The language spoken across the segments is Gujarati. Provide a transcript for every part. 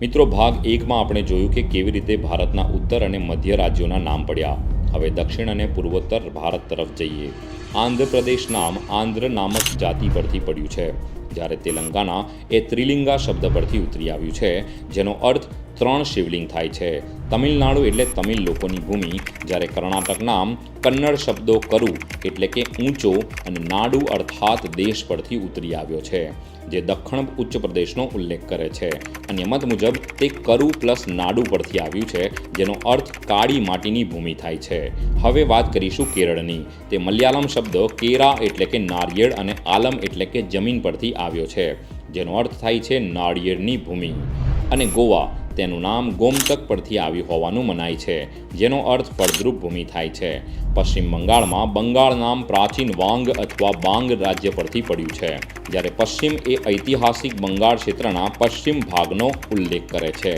મિત્રો, ભાગ એકમાં આપણે જોયું કે કેવી રીતે ભારતના ઉત્તર અને મધ્ય રાજ્યોના નામ પડ્યા. હવે દક્ષિણ અને પૂર્વોત્તર ભારત તરફ જઈએ. આંધ્રપ્રદેશ નામ આંધ્ર નામક જાતિ પરથી પડ્યું છે. જ્યારે તેલંગાણા એ ત્રિલિંગા શબ્દ પરથી ઉતરી આવ્યું છે, જેનો અર્થ ત્રણ શિવલિંગ થાય છે. તમિલનાડુ એટલે તમિલ લોકોની ભૂમિ, જ્યારે કર્ણાટક નામ કન્નડ શબ્દો કરું એટલે કે ઊંચો અને નાડુ અર્થાત દેશ પરથી ઉતરી આવ્યો છે, જે દક્ષિણ ઉચ્ચ પ્રદેશનો ઉલ્લેખ કરે છે. અને મત મુજબ, તે કરુ પ્લસ નાડુ પરથી આવ્યું છે, જેનો અર્થ કાળી માટીની ભૂમિ થાય છે. હવે વાત કરીશું કેરળની. તે મલયાલમ શબ્દ કેરા એટલે કે નારિયેળ અને આલમ એટલે કે જમીન પરથી આવ્યો છે, જેનો અર્થ થાય છે નાળિયેરની ભૂમિ. અને ગોવા તેનું નામ ગોમતક પરથી આવ્યું હોવાનું મનાય છે, જેનો અર્થ ફળદ્રુપ ભૂમિ થાય છે. પશ્ચિમ બંગાળમાં બંગાળ નામ પ્રાચીન વાંગ અથવા બાંગ રાજ્ય પરથી પડ્યું છે, જ્યારે પશ્ચિમ એ ઐતિહાસિક બંગાળ ક્ષેત્રના પશ્ચિમ ભાગનો ઉલ્લેખ કરે છે.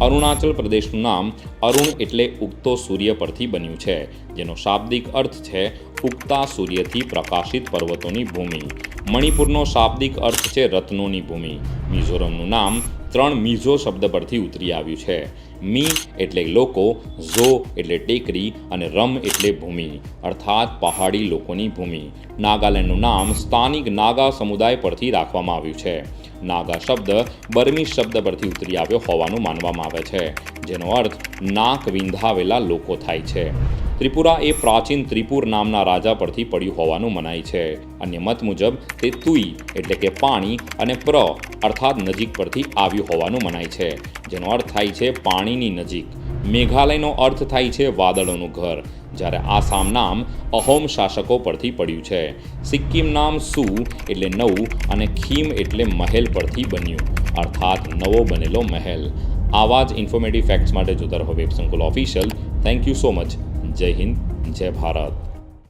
અરુણાચલ પ્રદેશનું નામ અરુણ એટલે ઉગતો સૂર્ય પરથી બન્યું છે, જેનો શાબ્દિક અર્થ છે ઉગતા સૂર્યથી પ્રકાશિત પર્વતોની ભૂમિ. મણિપુરનો શાબ્દિક અર્થ છે રત્નોની ભૂમિ. મિઝોરમનું નામ ત્રણ મિઝો શબ્દ પરથી ઉતરી આવ્યું છે. મી એટલે લોકો, ઝો એટલે ટેકરી અને રમ એટલે ભૂમિ, અર્થાત પહાડી લોકોની ભૂમિ. નાગાલેન્ડનું નામ સ્થાનિક નાગા સમુદાય પરથી રાખવામાં આવ્યું છે. નાગા શબ્દ બર્મી શબ્દ પરથી ઉતરી આવ્યો હોવાનું માનવામાં આવે છે, જેનો અર્થ નાક વિંધાવેલા લોકો થાય છે. ત્રિપુરા એ પ્રાચીન ત્રિપુર નામના રાજા પરથી પડ્યું હોવાનું મનાય છે. અન્ય મત મુજબ, તે તુઈ એટલે કે પાણી અને પ્ર અર્થાત નજીક પરથી આવ્યું હોવાનું મનાય છે, જેનો અર્થ થાય છે પાણીની નજીક. મેઘાલયનો અર્થ થાય છે વાદળોનું ઘર, જ્યારે આસામ નામ અહોમ શાસકો પરથી પડ્યું છે. સિક્કિમ નામ સુ એટલે નવું અને ખીમ એટલે મહેલ પરથી બન્યું. અર્થાત નવો બનેલો મહેલ. આવા જ ઇન્ફોર્મેટિવ ફેક્ટ્સ માટે જોતા રહો web Sankul official thank you so much જય હિન્દ જય ભારત.